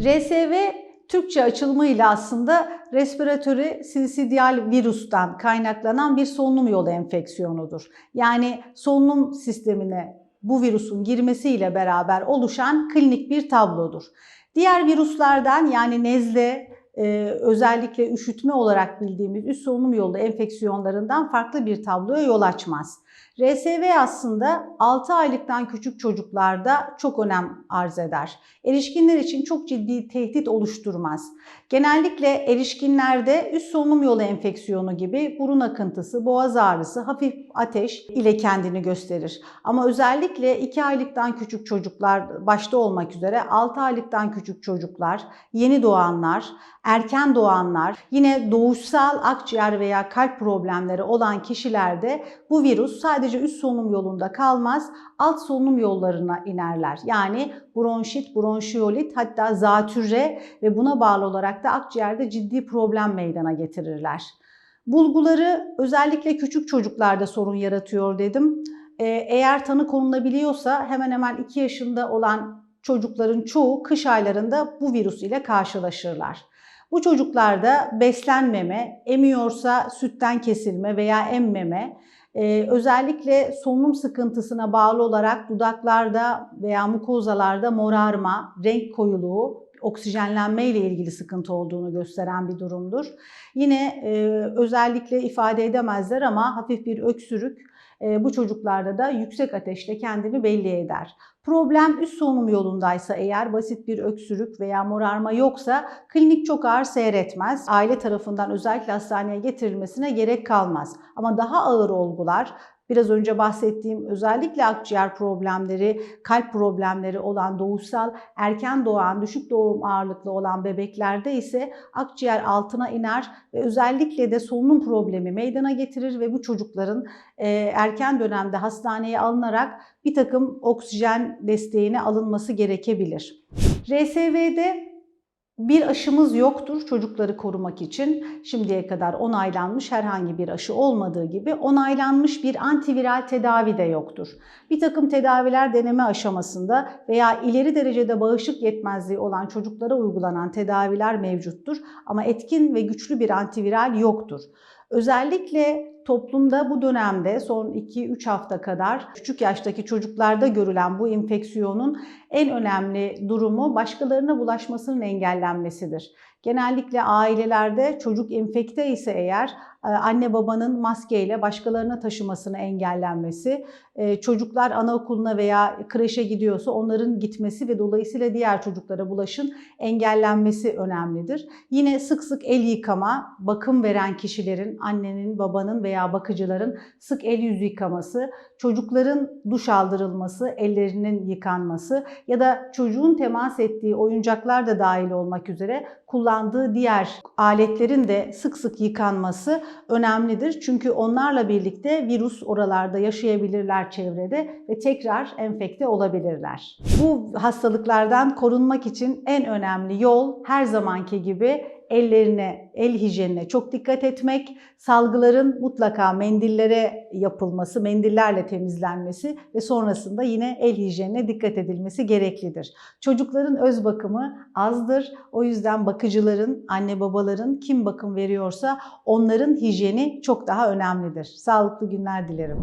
RSV Türkçe açılımıyla aslında respiratörü sinsitial virüsten kaynaklanan bir solunum yolu enfeksiyonudur. Yani solunum sistemine bu virüsün girmesiyle beraber oluşan klinik bir tablodur. Diğer virüslerden yani nezle, e, özellikle üşütme olarak bildiğimiz üst solunum yolu enfeksiyonlarından farklı bir tabloya yol açmaz. RSV aslında 6 aylıktan küçük çocuklarda çok önem arz eder. Erişkinler için çok ciddi tehdit oluşturmaz. Genellikle erişkinlerde üst solunum yolu enfeksiyonu gibi burun akıntısı, boğaz ağrısı, hafif ateş ile kendini gösterir. Ama özellikle 2 aylıktan küçük çocuklar başta olmak üzere 6 aylıktan küçük çocuklar, yeni doğanlar, erken doğanlar, yine doğuşsal akciğer veya kalp problemleri olan kişilerde bu virüs sadece üst solunum yolunda kalmaz, alt solunum yollarına inerler. Yani bronşit, bronşiyolit hatta zatürre ve buna bağlı olarak da akciğerde ciddi problem meydana getirirler. Bulguları özellikle küçük çocuklarda sorun yaratıyor dedim. Ee, Eğer tanı konulabiliyorsa hemen hemen 2 yaşında olan çocukların çoğu kış aylarında bu virüs ile karşılaşırlar. Bu çocuklarda beslenmeme, emiyorsa sütten kesilme veya emmeme, ee, özellikle solunum sıkıntısına bağlı olarak dudaklarda veya mukozalarda morarma, renk koyuluğu, oksijenlenme ile ilgili sıkıntı olduğunu gösteren bir durumdur. Yine e, özellikle ifade edemezler ama hafif bir öksürük bu çocuklarda da yüksek ateşle kendini belli eder. Problem üst solunum yolundaysa eğer basit bir öksürük veya morarma yoksa klinik çok ağır seyretmez. Aile tarafından özellikle hastaneye getirilmesine gerek kalmaz. Ama daha ağır olgular Biraz önce bahsettiğim özellikle akciğer problemleri, kalp problemleri olan doğuşsal erken doğan, düşük doğum ağırlıklı olan bebeklerde ise akciğer altına iner ve özellikle de solunum problemi meydana getirir ve bu çocukların e, erken dönemde hastaneye alınarak bir takım oksijen desteğine alınması gerekebilir. RSV'de bir aşımız yoktur çocukları korumak için. Şimdiye kadar onaylanmış herhangi bir aşı olmadığı gibi onaylanmış bir antiviral tedavi de yoktur. Bir takım tedaviler deneme aşamasında veya ileri derecede bağışıklık yetmezliği olan çocuklara uygulanan tedaviler mevcuttur ama etkin ve güçlü bir antiviral yoktur. Özellikle toplumda bu dönemde son 2-3 hafta kadar küçük yaştaki çocuklarda görülen bu enfeksiyonun en önemli durumu başkalarına bulaşmasının engellenmesidir. Genellikle ailelerde çocuk enfekte ise eğer e, anne babanın maskeyle başkalarına taşımasını engellenmesi, e, çocuklar anaokuluna veya kreşe gidiyorsa onların gitmesi ve dolayısıyla diğer çocuklara bulaşın engellenmesi önemlidir. Yine sık sık el yıkama, bakım veren kişilerin, annenin, babanın veya bakıcıların sık el yüz yıkaması, çocukların duş aldırılması, ellerinin yıkanması ya da çocuğun temas ettiği oyuncaklar da dahil olmak üzere kullandığı diğer aletlerin de sık sık yıkanması önemlidir. Çünkü onlarla birlikte virüs oralarda yaşayabilirler çevrede ve tekrar enfekte olabilirler. Bu hastalıklardan korunmak için en önemli yol her zamanki gibi ellerine, el hijyenine çok dikkat etmek, salgıların mutlaka mendillere yapılması, mendillerle temizlenmesi ve sonrasında yine el hijyenine dikkat edilmesi gereklidir. Çocukların öz bakımı azdır. O yüzden bakıcıların, anne babaların kim bakım veriyorsa onların hijyeni çok daha önemlidir. Sağlıklı günler dilerim.